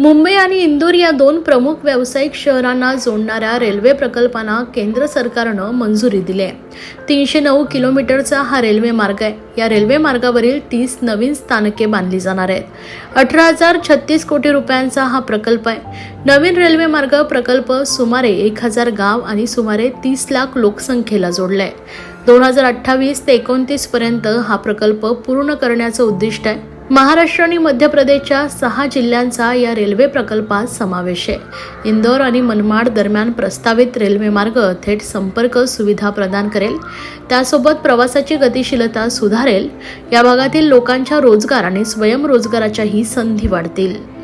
मुंबई आणि इंदूर या दोन प्रमुख व्यावसायिक शहरांना जोडणाऱ्या रेल्वे प्रकल्पांना केंद्र सरकारनं मंजुरी दिली आहे. तीनशे नऊ किलोमीटरचा हा रेल्वे मार्ग आहे. या रेल्वे मार्गावरील तीस नवीन स्थानके बांधली जाणार आहेत. अठरा हजार छत्तीस कोटी रुपयांचा हा प्रकल्प आहे. नवीन रेल्वे मार्ग प्रकल्प सुमारे एक हजार गाव आणि सुमारे तीस लाख लोकसंख्येला जोडला आहे दोन हजार अठ्ठावीस ते एकोणतीस पर्यंत हा प्रकल्प पूर्ण करण्याचं उद्दिष्ट आहे. महाराष्ट्र आणि मध्य प्रदेशच्या सहा जिल्ह्यांचा या रेल्वे प्रकल्पात समावेश आहे. इंदोर आणि मनमाड दरम्यान प्रस्तावित रेल्वे मार्ग थेट संपर्क सुविधा प्रदान करेल. त्यासोबत प्रवासाची गतिशीलता सुधारेल. या भागातील लोकांच्या रोजगार आणि स्वयंरोजगाराच्याही संधी वाढतील.